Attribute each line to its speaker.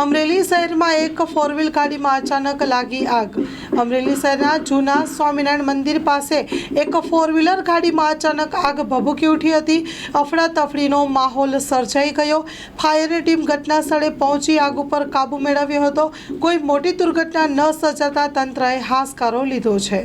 Speaker 1: અમરેલી શહેરમાં એક four wheel ગાડીમાં અચાનક લાગી આગ. અમરેલી શહેરના જૂના સ્વામિનારાયણ મંદિર પાસે એક ફોર વ્હીલર ગાડીમાં અચાનક આગ ભભૂકી ઉઠી હતી. અફડાતફડીનો માહોલ સર્જાઈ ગયો. ફાયર ટીમ ઘટના સ્થળે પહોંચી આગ ઉપર કાબૂ મેળવ્યો હતો. કોઈ મોટી દુર્ઘટના ન સર્જાતા તંત્રએ હાશકારો લીધો છે.